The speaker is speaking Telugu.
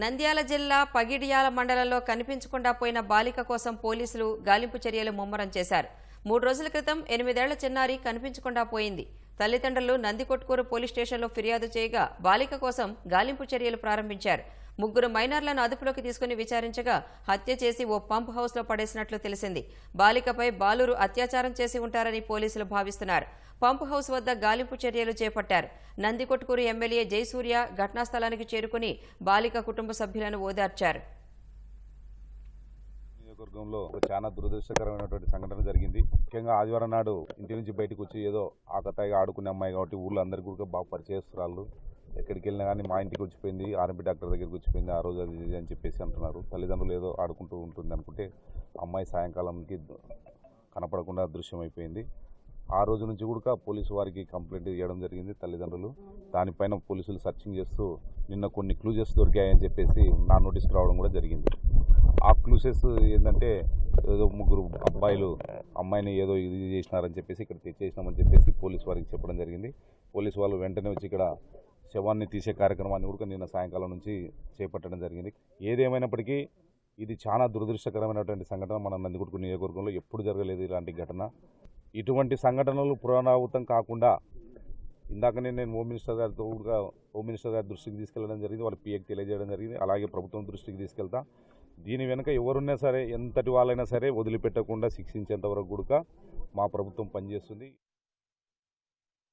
నంద్యాల జిల్లా పగిడియాల మండలంలో కనిపించకుండా పోయిన బాలిక కోసం పోలీసులు గాలింపు చర్యలు ముమ్మరం చేశారు. మూడు రోజుల క్రితం ఎనిమిదేళ్ళ చిన్నారి కనిపించకుండా పోయింది. తల్లిదండ్రులు నందికొట్కూరు పోలీస్ స్టేషన్లో ఫిర్యాదు చేయగా బాలిక కోసం గాలింపు చర్యలు ప్రారంభించారు. ముగ్గురు మైనర్లను అదుపులోకి తీసుకుని విచారించగా హత్య చేసి ఓ పంప్ హౌస్లో పడేసినట్లు తెలిసింది. బాలికపై బాలురు అత్యాచారం చేసి ఉంటారని పోలీసులు భావిస్తున్నారు. పంప్ హౌస్ వద్ద గాలింపు చర్యలు చేపట్టారు. నందికొట్కూరు ఎమ్మెల్యే జయసూర్య ఘటనా స్థలానికి చేరుకుని బాలిక కుటుంబ సభ్యులను ఓదార్చారు. నియోజకవర్గంలో చాలా దురదృష్టకరమైనటువంటి సంఘటన జరిగింది. ముఖ్యంగా ఆదివారం నాడు ఇంటి నుంచి బయటకు వచ్చి ఏదో ఆకతాయిగా ఆడుకునే అమ్మాయి కాబట్టి ఊళ్ళో అందరికీ కూడా బాగా పరిచయస్తురాళ్ళు. ఎక్కడికి వెళ్ళినా కానీ మా ఇంటికి వచ్చిపోయింది ఆర్ఎంపీ డాక్టర్ దగ్గరికి వచ్చిపోయింది ఆ రోజు అది ఇది అని చెప్పేసి అంటున్నారు. తల్లిదండ్రులు ఏదో ఆడుకుంటూ ఉంటుంది అనుకుంటే అమ్మాయి సాయంకాలంకి కనపడకుండా దృశ్యం అయిపోయింది ఆ రోజు నుంచి కూడా పోలీసు వారికి కంప్లైంట్ ఇవ్వడం జరిగింది తల్లిదండ్రులు. దానిపైన పోలీసులు సర్చింగ్ చేస్తూ నిన్న కొన్ని క్లూజెస్ దొరికాయని చెప్పేసి నా నోటీస్కి రావడం కూడా జరిగింది. ఆ క్లూసెస్ ఏంటంటే ఏదో ముగ్గురు అబ్బాయిలు అమ్మాయిని ఏదో ఇది చేసినారని చెప్పేసి ఇక్కడ తెచ్చేసినామని చెప్పేసి పోలీసు వారికి చెప్పడం జరిగింది. పోలీసు వాళ్ళు వెంటనే వచ్చి ఇక్కడ శవాన్ని తీసే కార్యక్రమాన్ని కూడా నిన్న సాయంకాలం నుంచి చేపట్టడం జరిగింది. ఏదేమైనప్పటికీ ఇది చాలా దురదృష్టకరమైనటువంటి సంఘటన మన నందిగుడుకు నియోజకవర్గంలో ఎప్పుడు జరగలేదు ఇలాంటి ఘటన. ఇటువంటి సంఘటనలు పునరావృతం కాకుండా ఇందాకనే నేను హోమ్ మినిస్టర్ గారితో కూడా హోమ్ మినిస్టర్ గారి దృష్టికి తీసుకెళ్ళడం జరిగింది. వాళ్ళ పిఏకి తెలియజేయడం జరిగింది. అలాగే ప్రభుత్వం దృష్టికి తీసుకెళ్తా. దీని వెనుక ఎవరున్నా సరే ఎంతటి వాళ్ళైనా సరే వదిలిపెట్టకుండా శిక్షించేంత వరకు కూడా మా ప్రభుత్వం పనిచేస్తుంది.